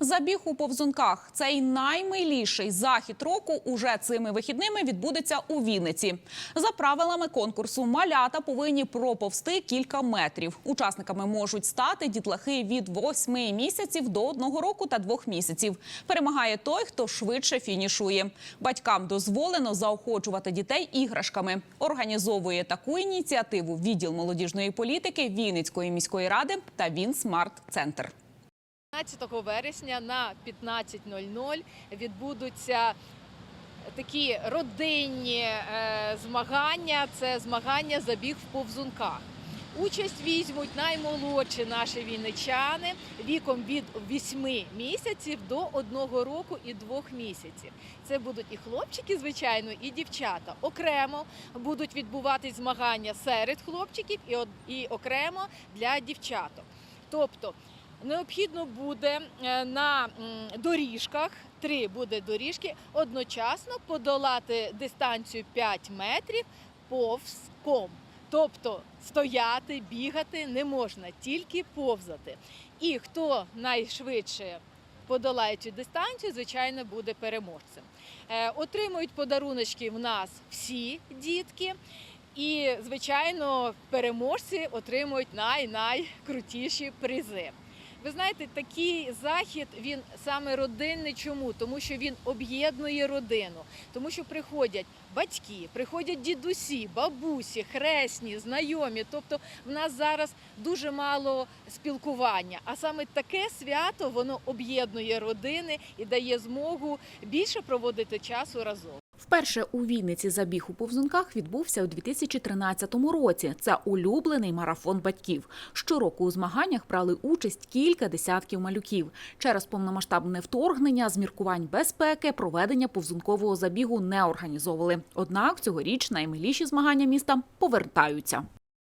Забіг у повзунках. Цей наймиліший захід року уже цими вихідними відбудеться у Вінниці. За правилами конкурсу малята повинні проповзти кілька метрів. Учасниками можуть стати дітлахи від 8 місяців до 1 року та 2 місяців. Перемагає той, хто швидше фінішує. Батькам дозволено заохочувати дітей іграшками. Організовує таку ініціативу відділ молодіжної політики Вінницької міської ради та Він Смарт Центр. 15 вересня на 15.00 відбудуться такі родинні е, змагання. Це змагання забіг в повзунках. Участь візьмуть наймолодші наші вінничани віком від 8 місяців до 1 року і 2 місяців. Це будуть і хлопчики, звичайно, і дівчата. Окремо будуть відбуватись змагання серед хлопчиків і окремо для дівчаток. Тобто необхідно буде е, на доріжках, три буде доріжки, одночасно подолати дистанцію 5 метрів повзком. Тобто стояти, бігати не можна, тільки повзати. І хто найшвидше подолає цю дистанцію, звичайно, буде переможцем. Е, Отримують подаруночки в нас всі дітки. І, звичайно, переможці отримують най-найкрутіші призи. Ви знаєте, такий захід він саме родинний. Чому? Тому що він об'єднує родину, тому що приходять батьки, приходять дідусі, бабусі, хресні, знайомі. Тобто, в нас зараз дуже мало спілкування. А саме таке свято воно об'єднує родини і дає змогу більше проводити часу разом. Вперше у Вінниці забіг у повзунках відбувся у 2013 році. Це улюблений марафон батьків. Щороку у змаганнях брали участь кілька десятків малюків. Через повномасштабне вторгнення з міркувань безпеки проведення повзункового забігу не організовували. Однак цьогоріч наймиліші змагання міста повертаються.